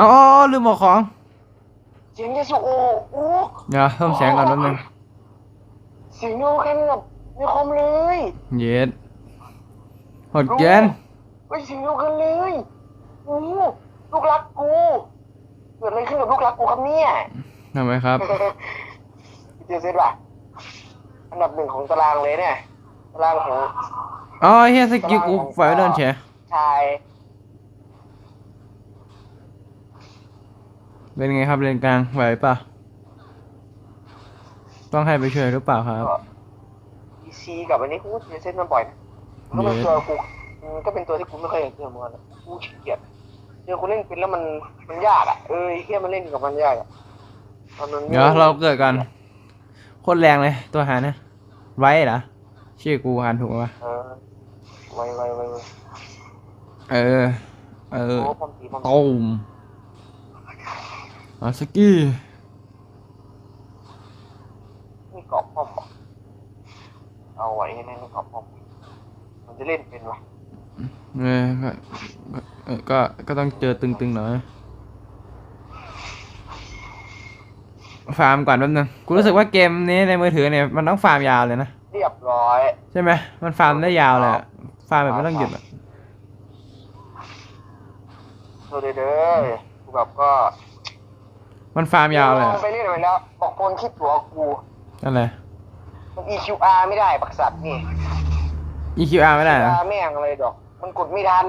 อ๋อลืมบอกของเสียงยาสุโอ้โอ้เดี๋ยวเพิ่มเสียงก่อนแป๊บนึงเสียงเดียวกันกับในคอมเลยเย็ดหดเกินเฮ้ยเสียงเดียวกันเลยโอ้ลูกรักกูเกิดอะไรขึ้นกับลูกรักกูครับเนี่ยทำไมครับเจอเซตป่ะอันดับหนึ่งของตารางเลยเนี่ยตารางของอ๋อเฮียสกิลกูไฟเดินเฉยชาย เป็นไงครับเลนกลางไหวปะต้องให้ไปช่วยหรือเปล่าครับก็อีซีกับอันนี้กูเจอเซตมันบ่อยนะก็เป็นตัวกูมันก็เป็นตัวที่กูไม่เคยเห็นเจอมาก่อนอะกูขี้เกียจเจอกูเล่นเป็นแล้วมันมันยากอะเออไอ้เฮียมันเล่นกับมันยากอะตอนนั้นเดี๋ยวเราเกิดกันโคตรแรงเลยตัวหาเนี่ยไว้เหรอชื่อกูหานถูกปะเออไวไวไวไวเออ เออโอ้ความตีความตูม อาสกี้มีกรอบป้อมปะเอาไว้ให้แน่นกรอบป้อมมันจะเล่นเป็นวะเออก็เออก็ก็ต้องเจอตึงๆหน่อยฟาร์มก่อนแป๊บนึงกูรู้สึกว่าเกมนี้ในมือถือเนี่ยมันต้องฟาร์มยาวเลยนะเรียบร้อยใช่ไหมมันฟาร์มได้ยาวเลยอะฟาร์มแบบไม่ต้องหยุดอะโทษเด้อกูแบบก็ มันฟาร์มยาวเลยลอะองไปเรื่อยไปแล้วบอกคนคิดตัวกูนั่นแหละ มัน EQR ไม่ได้ปักสัตว์นี่ EQR ไม่ได้เหรอ EQR แม่งอะไรดอก มันกดไม่ทัน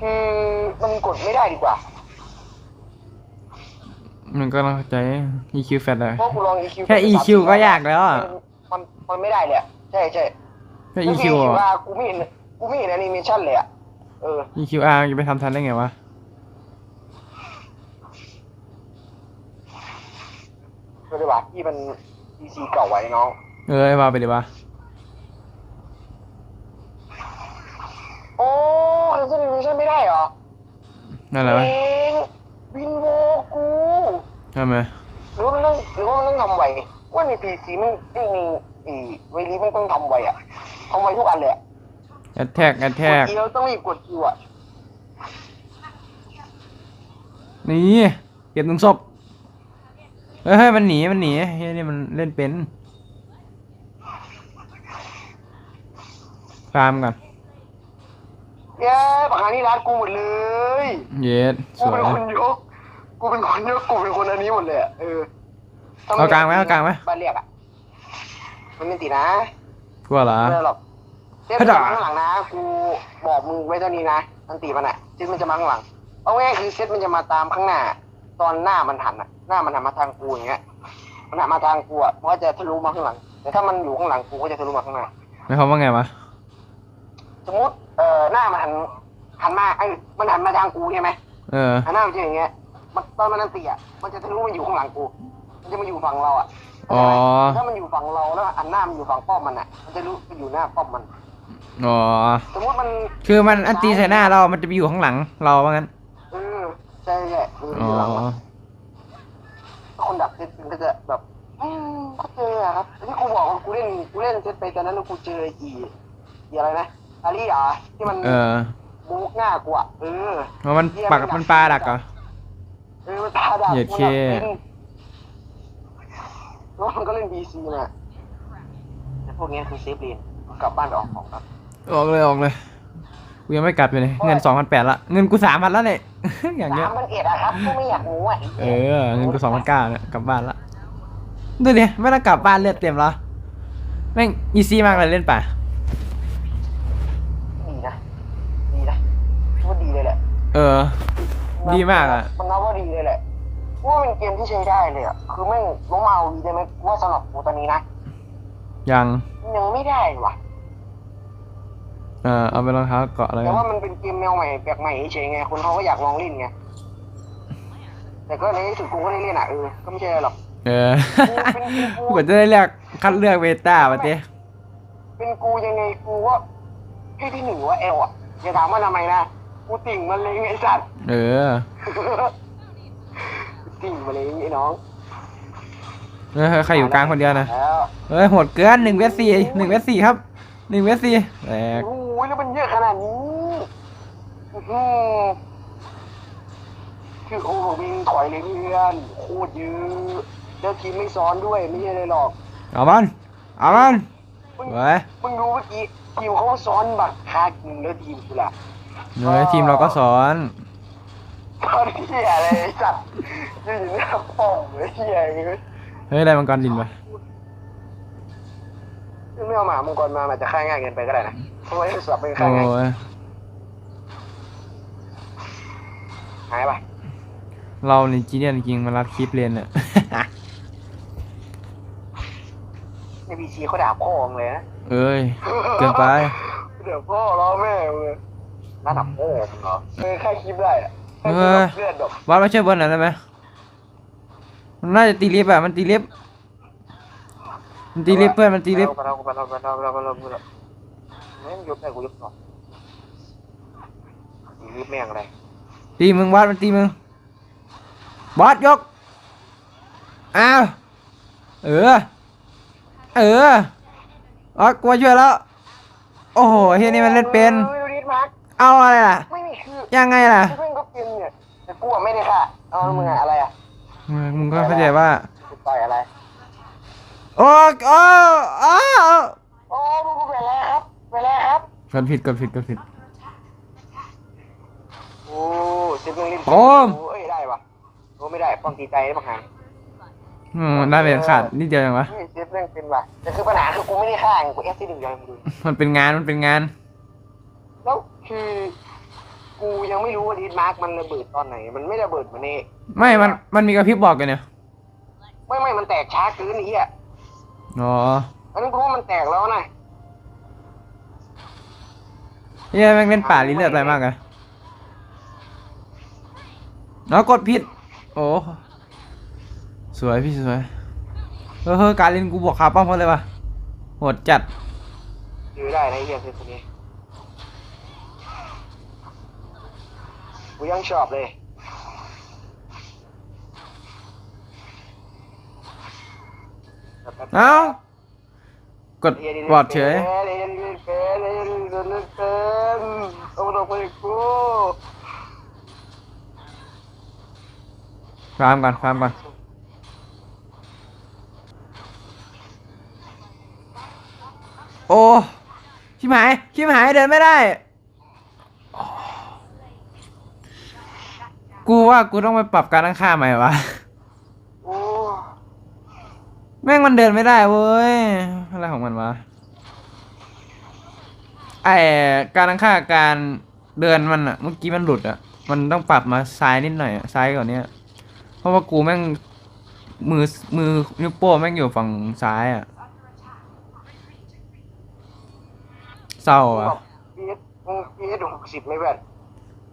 คือมันกดไม่ได้ดีกว่า มันก็ต้องเข้าใจ EQ แฟตเลย เพราะกูลอง EQ แค่ EQ ก็ยากแล้วอะ มันมันไม่ได้เลยอะใช่ใช่แค่แล้ว EQ คืออะ EQR กูไม่เห็นกูไม่เห็นแอนิเมชันเลยอะเออ EQR จะไปทำทันได้ไงวะ ก็เลยว่าที่มัน PC เก่าไว้น้องเออมาไปดิวะโอ้แคนเซิลแอนิเมชันไม่ได้เหรอนั่นแหละวะเองวินโวกูทำไมหรือว่ามันต้องหรือว่ามันต้องทำไวว่าใน PC มันไม่มีอีเวลีไม่ต้องทำไวอะทำไวทุกอันเลยอะแอดแทกแอดแทกกด E แล้วต้องรีบกด Q อะนี่เก็บตรงศพ เฮ้ยเฮ้ยมันหนีมันหนีเฮ้ยนี่มันเล่นเป็นฟาร์มก่อนเย้ปากหานี่ร้านกูหมดเลยเย็ดสกูวยเป็นคนยก กูเป็นคนยก กูเป็นคนอันนี้หมดเลยอะเออเอากลางไหมเอากลางไหมบ้านเรียกอะมันไม่ติดนะกลัวเหรอ ไม่ได้หรอกเซตพมันระจะดามาข้างหลังนะ กูบอกมึงไว้เท่านี้นะอันตีมันอะเซตมันจะมาข้างหลัง เอาง่ายๆคือเซตมันจะมาตามข้างหน้า ตอนหน้ามันหันอะหน้ามันหันมาทางกูอย่างเงี้ย มันหันมาทางกูอะมันก็จะทะลุมาข้างหลัง แต่ถ้ามันอยู่ข้างหลังกูก็จะทะลุมาข้างหน้า หมายความว่าไงวะ สมมติเอ่อหน้ามันหันหันมาไอ้ยมันหันมาทางกูใช่ไหมเออ หันหน้ามันจะอย่างเงี้ย มันตอนมันนันตีอะ มันจะทะลุมาอยู่ข้างหลังกู มันจะมาอยู่ฝั่งเราอะอ๋อ ถ้ามันอยู่ฝั่งเราแล้วหันหน้ามันอยู่ฝั่งป้อมมันอะ มันจะรู้ไปอยู่หน้าป้อมมัน อ๋อ สมมติมัน คือมันอันตีใส่หน้าเรา มันจะไปอยู่ข้างหลังเราว่างั้น เออใช่ใช่เออออ๋อยู่หลังมันถ้าคนดักเซตมันก็จะแบบอืมก็เจออะครับที่กูบอกว่ากูเล่นกูเล่นเซตไปตอนนั้นแล้วกูเจออีอีอะไรนะอารีอะที่มันเออบุกหน้ากูอะเออ เพราะมันปักมันปลาดักเหรอ เออมันตาดับเหยียดเคมันดับเป็นแล้วมันก็เล่นบีซีน่ะแต่พวกเนี้ยคือเซฟเลนกลับบ้านไปออกของครับ ออกเลยออกเลย กูยังไม่กลับเลยเงินสองพันแปดละเงินกูสามพันแล้วเนี่ย อย่างเงี้ยสามพันเอ็ดอะครับกูไม่อยากรู้อะเออเงินกูสองพันเก้าเนี่ยกลับบ้านละดูดิไม่ต้องกลับบ้านเลือดเต็มแล้วแม่งอีซี่มากเลยเล่นป่ะดีนะดีนะว่าดีเลยแหละเออ ดีมากอะมันนับว่าดีเลยแหละว่าเป็นเกมที่ใช้ได้เลยอะคือแม่งล้มเอาดีได้ไหมว่าสำหรับกูตอนนี้นะยังยังไม่ได้ว่ะเออเอาไปรองเท้าเกาะเลยแต่ว่ามันเป็นเกมแนวใหม่แปลกใหม่เฉยๆไงคนเขาก็อยากลองเล่นไงแต่ก็ในที่สุดกูก็ได้เล่นอะเออก็ไม่ใช่อะไรหรอกเออกูเป็นกูกูจะได้เลือกคัดเลือกเวต้าปะเต้เป็นกูยังไงกูก็ให้ที่หนึ่งว่าเอลอะอย่าถามว่าทำไมนะกูติ่งมันเลยไงไอ้สัตว์ เออติ่งมาเลยไอ้น้องเออใครอยู่กลางคนเดียวนะแล้วเฮ้ยโหดเกินหนึ่งเวสสี่หนึ่งเวสสี่ครับ หนึ่งเวสสี่แตกโอ้ยแล้วมันเยอะขนาดนี้อื้อหือคือโอ้ผมวิ่งถอยเลยเพื่อนโคตรเยอะแล้วทีมไม่ซ้อนด้วยไม่ใช่เลยหรอกเอามันเอามันมึงเว้ยมึงดูเมื่อกี้ทีมเขาซ้อนบักคากินแล้วทีมกูล่ะเฮ้ยทีมเราก็สอนตอนเหี้ยอะไรไอ้สัตว์ยืนหน้าป้องเลยเหี้ยอย่างงี้เฮ้ยอะไรมังกรดินไป ไม่เอาหมามังกรมามันจะฆ่าง่ายเกินไปก็ได้นะเพราะว่าไอ้สับเป็นโอ้ฆ่าง่ายยหายปะเรานี่จีเนียนจริงมารัดคลิปเรียนเนี่ยในพีซีเขาด่าพ่อมึงเลยนะเอ้ยเกินไป เดี๋ยวพ่อล้อแม่มึงเลยน่าด่าพ่อมึงเหรอเออแค่คลิปได้อะแค่เอคลิปอแบบเลือดดอก วัดมาช่วยบนหน่อยได้ไหมมันน่าจะตีลิฟต์อะมันตีลิฟต์ มันตีลิฟต์เพื่อนมันตีลิฟต์ไปแล้วไปแล้วไปแล้วไปแล้วไปแล้วไปแล้วแม่งยกได้กูยกสองตีลิฟต์แม่งอะไรตีมึงวัดมันตีมึงบอสยกอ้าวเออเอออ๋อกลัวช่วยแล้ว โอ้โหเฮียนี่มันเล่นเป็นเอาอะไรล่ะไม่มีคือยังไงล่ะเพื่อนก็เป็นเนี่ยแต่กูอะไม่ได้ค่ะเอามึงอะไรอะมึงก็เข้าใจว่าต่อยอะไร โอ้โอ้โอ้โอ้มึงกูไปแล้วครับไปแล้วครับกดผิดกดผิดกดผิด โอ้สิบมึงลิ้นโอ้ม เอ้ยได้ปะโอ้ไม่ได้ป้องตีใจได้ปะหางอืมได้เป็นขาดนิดเดียวยังวะ เฮ้ยสิบเรื่องเป็นปะแต่คือปัญหาคือกูไม่ได้ฆ่าไงกูเอฟซีหนึ่งยอยมึงดูมันเป็นงานมันเป็นงาน แล้วคือกูยังไม่รู้ว่าดีดมาร์กมันระเบิดตอนไหน มันไม่ระเบิดเหมือนนี่ไม่มันมันมีกระพริบบอกกันเนี่ยไม่ไม่มันแตกช้าเกินไอ้เหี้ย อ๋ออันนั้นกูว่ามันแตกแล้วนะเฮียแม่งเล่นป่าลิ้นเลือดอะไรมากอะเนาะกดผิด โอ้ สวยพี่สวยเออเฮ้ยการเล่นกูบอกขาป้อมเขาเลยว่ะโหดจัดยื้อได้นะไอ้เหี้ยคือคนนี้กูยังชอบเลย เอ้ากดบอดเฉยเอามก่อนฟามก่อนโอ้ชิบหายชิบหายเดินไม่ได้กูว่ากูต้องไปปรับการตั้งค่าใหม่วะ ม่งมันเดินไม่ได้เว้ย อะไรของมันวะ ไอการตั้งค่าการเดินมันอะเมื่อกี้มันหลุดอะมันต้องปรับมาซ้ายนิดหน่อยอะซ้ายกว่านี้เพราะว่ากูแม่งมือมือนิ้วโป้งแม่งอยู่ฝั่งซ้ายอะเศร้าอะพีเอสพีเอสหกสิบไม่เพื่อน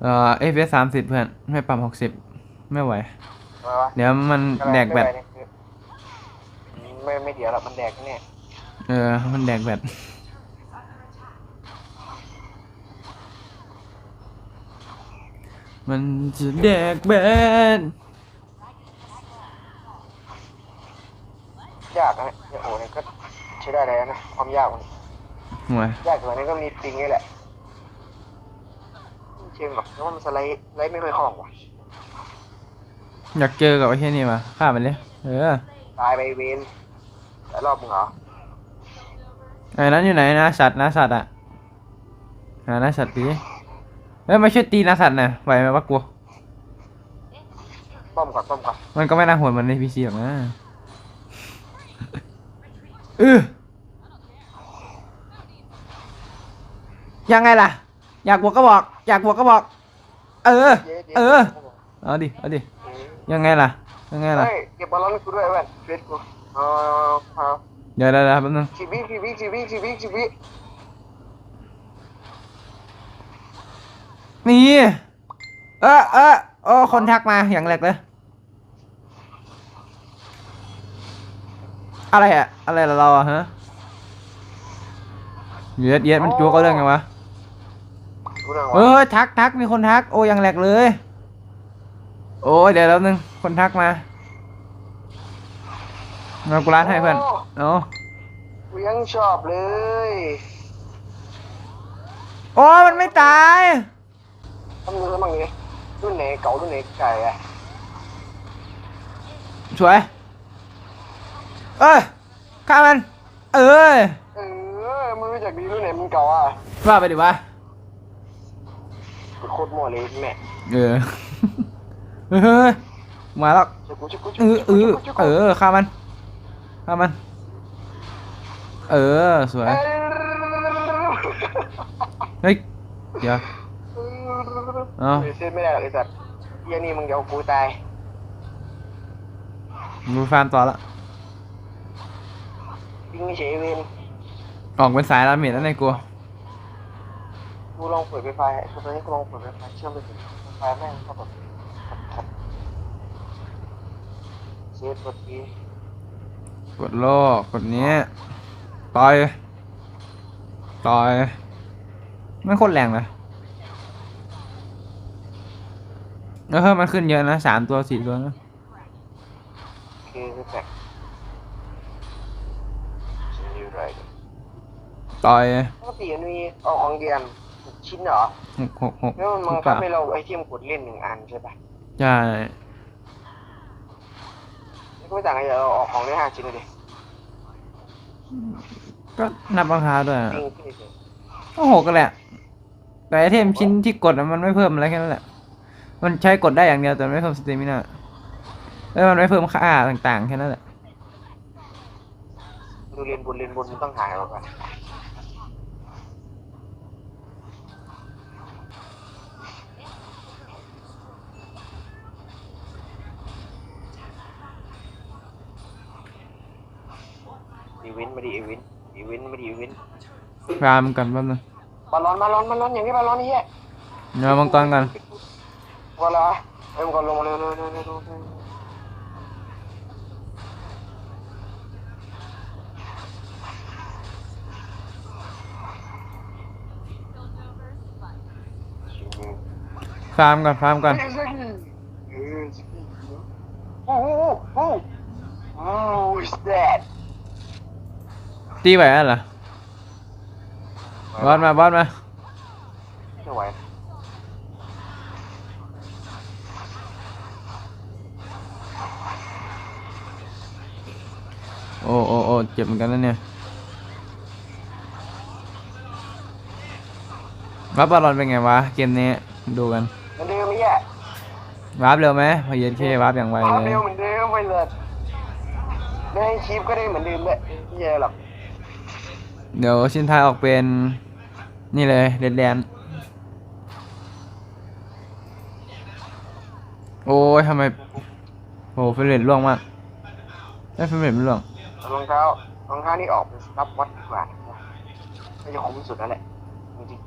เอ่อเอฟเอสสามสิบเพื่อน ไม่ปรับหกสิบไม่ไหวมาวะเดี๋ยวมันแดกแบต ไม่ไม่เดี๋ยวหรอกมันแดกแน่เออ มันแดกแบตมันจะแดกแบตยากนะโอ้โหนี่ก็ใช้ได้เลยนะความยากมันห่วยยากกว่านี้ก็มีปิงนี่แหละเชิงแบบแล้วมันสไลด์สไลด์ไม่ค่อยคล่องว่ะอยากเจอกับไอ้เช่นนี่มาฆ่ามันเลยเออ ตายไปเวนแต่ รอบมึงเหรอไอ้นั้นอยู่ไหนนะสัตว์นะสัตว์อะหานะสัตว์ตีเอ้ยมาช่วยตีนะสัตว์หน่อยไหวไหมวะกูป้อมก่อนป้อมก่อนมันก็ไม่น่าโหดเหมือนในพีซีหรอกนะเออยังไงล่ะ อยากบวกก็บอก อยากบวกก็บอก เออเย้ๆเออ เอาดิ เอาดิ ยังไงล่ะ ยังไงล่ะ เฮ้ยเก็บบอลลอนกูด้วยเว้ยเฟสกู เอาเอาเดี๋ยวเดี๋ยวเดี๋ยวแป๊บนึง ชีวิตชีวิตชีวิตชีวิตชีวิตนี่ เออเออโอ้คนทักมาอย่างแรกเลย อะไรอะอะไรล่ะเราอะฮะเย็ดเย็ดมันจัวก็เรื่องไงวะกูเรื่องเอวะอทักทักมีคนทัก โอ้ยังแหลกเลย โอ้ยเดี๋ยวแป๊บนึงคนทักมา มากูร้านให้เพื่อนเอากูยังชอบเลย โอ้ยมันไม่ตาย ทำมือมั่งเลยรุ่นไหนเก่ารุ่นไหนไก่อะสวย เอ้ยฆ่ามัน เอ้ยเออมึงรู้จักดีรู้ไหนมึงเก่าอะว่าไปดิวะโคตรมั่วเลยแม่เออ เฮ้ยเฮ้ยมาแล้วจะกูจะกูจะเออเออเออฆ่ามัน ฆ่ามัน เออ สวย เฮ้ย เดี๋ยว เอ้าเส้นไม่ได้หรอกไอ้สัตว์เฮียนี่มึงเดี๋ยวกูตายมูฟาร์มต่อละ ยิงเฉยเวนออกเป็นสายลาเมดแล้วในกลัว กูลองเปิดไฟไฟกูตอนนี้กูลองเปิดไฟไฟเชื่อมไปถึงไฟแม่งก็แบบเซฟกดทีก ดโลกกดเนี้ยต่อยต่อยไม่โคตรแรงเลยเออมันขึ้นเยอะนะสามตัวสี่ตัวนะโอเคคือแท็กชินยูไรต่อยปกติมันมีเอาของเดียนชิ้นเหรอหกหกหกแล้วมันหบัรืงอเปคับล่าให้เราไอเทมกดเล่นหนึ่งอันใช่ปะใช่ก็ ไม่ต่างกันเราออกของได้ห้าชิ้นเลยดิก็นับราคาด้วยจริงขึ้นเฉยก็หกกันแหละ แต่ไอเทมชิ้นที่กดอะมันไม่เพิ่มอะไรแค่นั้นแหละ มันใช้กดได้อย่างเดียวแต่ไม่เพิ่มสเตมินาแล้วมันไม่เพิ่มค่าต่างๆแค่นั้นแหละ ดูเรียนบนเรียนบนมันต้องหายมาก่อน วนต์มาดิอีเวนต์อีเวนต์มาดิอีเวนต์ฟาร์มกันแป๊บนึงบอลลอนบอลลอนบอลลอนอย่างนี้บอลลอนนี่แย่เนื้อมังกรกันบอลลอนเอ็มก่อนลงมาเร็วเร็วเร็วเร็วเร็วฟาร์มกันฟาร์มกัน โอ้โหโอ้โหโอ้ is that ตีไหวแล้วเหรอบอสมาบอสมาไม่ไหวโอ้โอ้โอ้เจ็บเหมือนกันนะเนี่ยวับบอลลอนเป็นไงวะเกมนี้ดูกันเหมือนเดิมไม่แย่วาร์ปเร็วไหมพอเย็นเควาร์ปอย่างไววาร์ปเลยเร็วเหมือนเดิมไปเลยในคลิปก็ได้เหมือนเดิมเลยไม่แย่หรอก เดี๋ยวชิ้นท้ายออกเป็น นี่เลยเดดแลนโอ้ยทำไมโอ้เฟรนเรทล่วงมากไม่เฟรนเรทไม่ล่วงรองเท้ารองเท้านี่ออกเป็นรับวัดดีกว่าน่าจะคุ้มสุดแล้วแหละจริง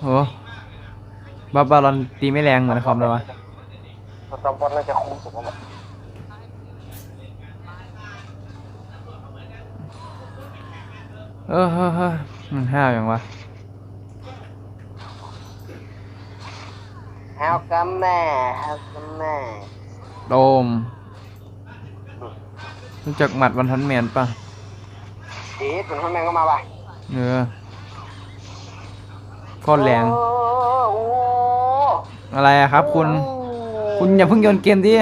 โอ้บาบาลอนตีไม่แรงเหมือนคอมเลยวะๆสตอมบอลน่าจะคุ้มสุดแล้วแหละ เออเฮ้อเฮ้อมันห้าวอย่างวะฮาวกัมแม่ฮาวกัมแม่โดมรู้จักหมัดวันทันแมนป่ะเอ๊ะเป็นคนแมงก็มาป่ะเออโคตรแรงโอ้โหอะไรอะครับ คุณ คุณอย่าเพิ่งโยนเกมดิ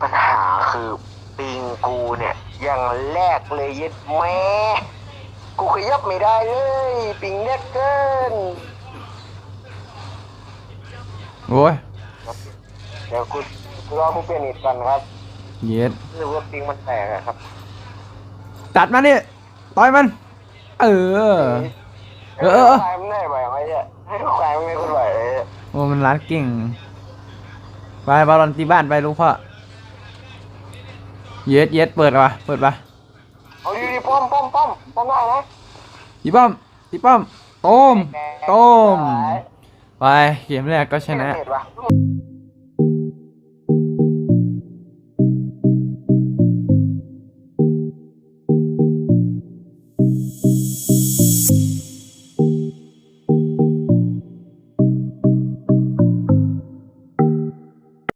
ปัญหาคือปิงกูเนี่ยอย่าง แรกเลยเย็ดแม่กูขยับไม่ได้เลย ปิงเล็กเกินโอ้ยเดี๋ยวกูกูรอกูเปลี่ยนเน็ตก่อนนะครับเย็ดรู้สึกว่าปิงมันแตกอะครับ ตัดมานี่ต่อยมันเออเออ เออเออควายมันได้ไหวไหมเนี่ยให้ควายมันไม่คนไหวเลยโอ้มันร้านเก่งไปบอลลอนตีบ้านไปลูกพ่อ เย็ดเย็ดเปิดวะเปิดปะเอาดีดีป้อมป้อมป้อมป้อมได้นะตีป้อมตีป้อมต้มต้มไปเกมแรกก็ชนะเน็ตวะ